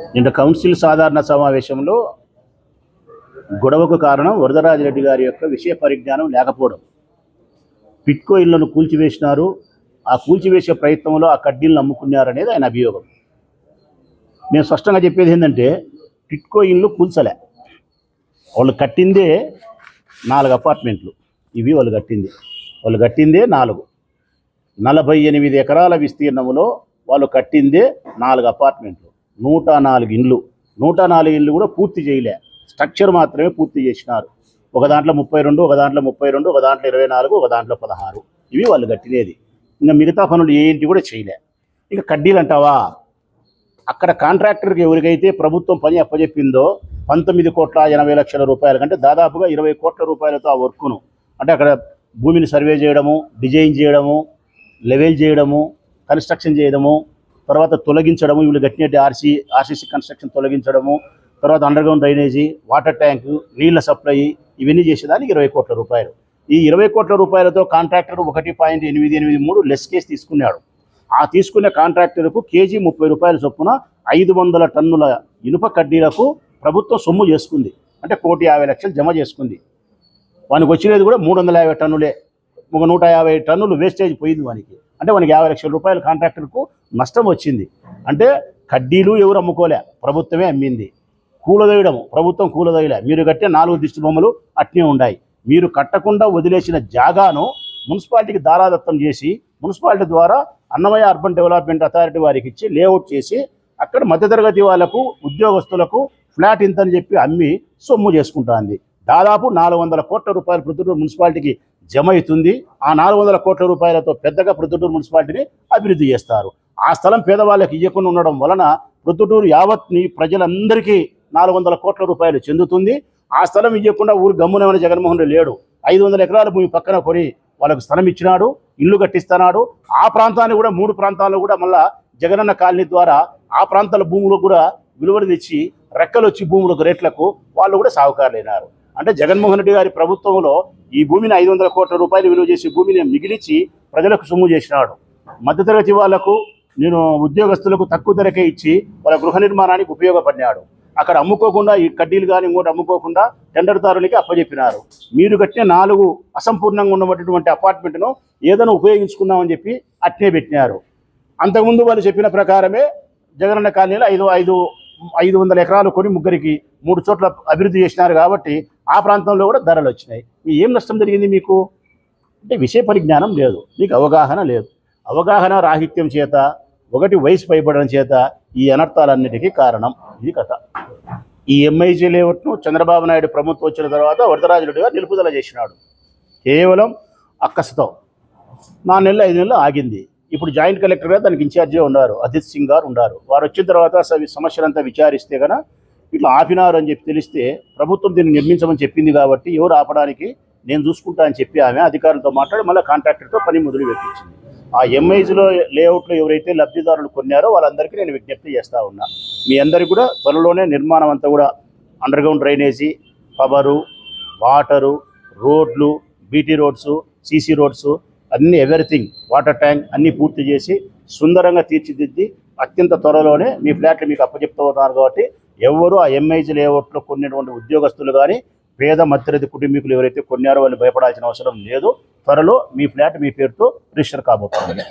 నిన్న కౌన్సిల్ సాధారణ సమావేశంలో గొడవకు కారణం వరదరాజిరెడ్డి గారి యొక్క విషయ పరిజ్ఞానం లేకపోవడం. పిట్కో ఇళ్ళను కూల్చివేసినారు. ఆ కూల్చివేసే ప్రయత్నంలో ఆ కడ్డీలను అమ్ముకున్నారనేది ఆయన అభియోగం. నేను స్పష్టంగా చెప్పేది ఏంటంటే టిట్కో ఇల్లు కూల్చలే. వాళ్ళు కట్టిందే నాలుగు అపార్ట్మెంట్లు. ఇవి వాళ్ళు కట్టింది. వాళ్ళు కట్టిందే నాలుగు. నలభై ఎనిమిది ఎకరాల విస్తీర్ణంలో వాళ్ళు కట్టిందే నాలుగు అపార్ట్మెంట్లు. నూట నాలుగు ఇండ్లు. నూట నాలుగు ఇండ్లు కూడా పూర్తి చేయలే. స్ట్రక్చర్ మాత్రమే పూర్తి చేసినారు. ఒక దాంట్లో ముప్పై రెండు ఒక దాంట్లో ముప్పై రెండు ఒక దాంట్లో ఇరవై నాలుగు ఒక దాంట్లో పదహారు. ఇవి వాళ్ళు కట్టినేది. ఇంకా మిగతా పనులు ఏంటి కూడా చేయలే. ఇక కడ్డీలు అంటావా? అక్కడ కాంట్రాక్టర్కి ఎవరికైతే ప్రభుత్వం పని అప్పచెప్పిందో పంతొమ్మిది కోట్ల ఎనభై లక్షల రూపాయల కంటే దాదాపుగా ఇరవై కోట్ల రూపాయలతో ఆ వర్క్ను. అంటే అక్కడ భూమిని సర్వే చేయడము డిజైన్ చేయడము లెవెల్ చేయడము కన్స్ట్రక్షన్ చేయడము తర్వాత తొలగించడము వీళ్ళు కట్టినట్టు ఆర్సీ ఆర్సీసీ కన్స్ట్రక్షన్ తొలగించడము తర్వాత అండర్గ్రౌండ్ డ్రైనేజీ వాటర్ ట్యాంకు నీళ్ళ సప్లై ఇవన్నీ చేసేదానికి ఇరవై కోట్ల రూపాయలు. ఈ ఇరవై కోట్ల రూపాయలతో కాంట్రాక్టర్ ఒకటి పాయింట్ ఎనిమిది ఎనిమిది మూడు లెస్ కేసు తీసుకున్నాడు. ఆ తీసుకునే కాంట్రాక్టర్కు కేజీ ముప్పై రూపాయల చొప్పున ఐదు వందల టన్నుల ఇనుప కడ్డీలకు ప్రభుత్వం సొమ్ము చేసుకుంది. అంటే కోటి యాభై లక్షలు జమ చేసుకుంది. వానికి వచ్చినది కూడా మూడు వందల యాభై టన్నులే. ఒక నూట యాభై టన్నులు వేస్టేజ్ పోయింది వానికి. అంటే మనకి యాభై లక్షల రూపాయల కాంట్రాక్టర్కు నష్టం వచ్చింది. అంటే కడ్డీలు ఎవరు అమ్ముకోలే? ప్రభుత్వమే అమ్మింది. కూలదోయడం ప్రభుత్వం కూలదోయలే. మీరు కట్టే నాలుగు దిష్టి బొమ్మలు అట్నే ఉన్నాయి మీరు కట్టకుండా వదిలేసిన జాగాను మున్సిపాలిటీకి దారాదత్తం చేసి మున్సిపాలిటీ ద్వారా అన్నమయ్య అర్బన్ డెవలప్మెంట్ అథారిటీ వారికి ఇచ్చి లేఅవుట్ చేసి అక్కడ మధ్యతరగతి వాళ్ళకు ఉద్యోగస్తులకు ఫ్లాట్ ఇంతని చెప్పి అమ్మి సొమ్ము చేసుకుంటుంది. దాదాపు నాలుగు వందల కోట్ల రూపాయలు ప్రొద్దుటూరు మున్సిపాలిటీకి జమ అవుతుంది ఆ నాలుగు వందల కోట్ల రూపాయలతో పెద్దగా ప్రొద్దుటూరు మున్సిపాలిటీని అభివృద్ధి చేస్తారు. ఆ స్థలం పేదవాళ్ళకి ఇవ్వకుండా ఉండడం వలన ప్రొద్దుటూరు యావత్ని ప్రజలందరికీ నాలుగు వందల కోట్ల రూపాయలు చెందుతుంది. ఆ స్థలం ఇవ్వకుండా ఊరు గమ్మునమైన జగన్మోహన్ రెడ్డి లేడు. ఐదు వందల ఎకరాల భూమి పక్కన కొని వాళ్ళకు స్థలం ఇచ్చినాడు ఇల్లు కట్టిస్తున్నాడు. ఆ ప్రాంతాన్ని కూడా మూడు ప్రాంతాల్లో కూడా మళ్ళా జగనన్న కాలనీ ద్వారా ఆ ప్రాంతాల భూములకు కూడా విలువలు తెచ్చి రెక్కలు వచ్చి భూములకు రేట్లకు వాళ్ళు కూడా సాగుకారులైనారు. అంటే జగన్మోహన్ రెడ్డి గారి ప్రభుత్వంలో ఈ భూమిని ఐదు వందల కోట్ల రూపాయలు విలువ చేసి భూమిని మిగిలిచి ప్రజలకు సొమ్ము చేసినాడు. మధ్యతరగతి వాళ్ళకు నేను ఉద్యోగస్తులకు తక్కువ ధరకే ఇచ్చి వాళ్ళ గృహ నిర్మాణానికి ఉపయోగపడినాడు. అక్కడ అమ్ముకోకుండా ఈ కడ్డీలు కానీ ఇంకోటి అమ్ముకోకుండా టెండర్దారునికి అప్పచెప్పినారు మీరు కట్టిన నాలుగు అసంపూర్ణంగా ఉన్నటువంటి అపార్ట్మెంట్ను ఏదైనా ఉపయోగించుకున్నామని చెప్పి అట్నే పెట్టినారు. అంతకుముందు వాళ్ళు చెప్పిన ప్రకారమే జగనన్న కాలనీలో ఐదు ఐదు ఐదు వందల ఎకరాలు కొని ముగ్గురికి మూడు చోట్ల అభివృద్ధి చేసినారు కాబట్టి ఆ ప్రాంతంలో కూడా ధరలు వచ్చినాయి. మీ ఏం నష్టం జరిగింది మీకు? అంటే విషయ పరిజ్ఞానం లేదు. మీకు అవగాహన లేదు. అవగాహన రాహిత్యం చేత ఒకటి వయసు పైబడడం చేత ఈ అనర్థాలన్నిటికీ కారణం ఇది కథ. ఈ ఎంఐజీ లేఅవుట్ను చంద్రబాబు నాయుడు ప్రభుత్వం వచ్చిన తర్వాత వరదరాజులుడిగా నిలుపుదల చేసినాడు. కేవలం అక్కసతో. నాలుగు నెలలు ఐదు నెలలు ఆగింది. ఇప్పుడు జాయింట్ కలెక్టర్గా దానికి ఇన్ఛార్జిగా ఉన్నారు. అజిత్ సింగ్ గారు ఉన్నారు. వారు వచ్చిన తర్వాత సమస్యలంతా విచారిస్తే కనుక ఇట్లా ఆపినారు అని చెప్పి తెలిస్తే ప్రభుత్వం దీన్ని నిర్మించమని చెప్పింది కాబట్టి ఎవరు ఆపడానికి నేను చూసుకుంటా అని చెప్పి ఆమె అధికారులతో మాట్లాడి మళ్ళీ కాంట్రాక్టర్తో పని మొదలు పెట్టించింది. ఆ ఎంఐజీలో లేఅవుట్లో ఎవరైతే లబ్ధిదారులు కొన్నారో వాళ్ళందరికీ నేను విజ్ఞప్తి చేస్తూ ఉన్నా. మీ అందరికీ కూడా త్వరలోనే నిర్మాణం అంతా కూడా అండర్గ్రౌండ్ డ్రైనేజీ పవరు వాటరు రోడ్లు బీటీ రోడ్స్ సీసీ రోడ్స్ అన్ని ఎవ్రీథింగ్ వాటర్ ట్యాంక్ అన్నీ పూర్తి చేసి సుందరంగా తీర్చిదిద్ది అత్యంత త్వరలోనే మీ ఫ్లాట్లు మీకు అప్పచెప్తూ ఉన్నారు కాబట్టి ఎవరు ఆ ఎంఐజీ లేఅవుట్లో కొన్నటువంటి ఉద్యోగస్తులు కానీ పేద మధ్యతరగతి కుటుంబీకులు ఎవరైతే కొన్నారో వాళ్ళు భయపడాల్సిన అవసరం లేదు. త్వరలో మీ ఫ్లాట్ మీ పేరుతో రిజిస్టర్ కాబోతుంది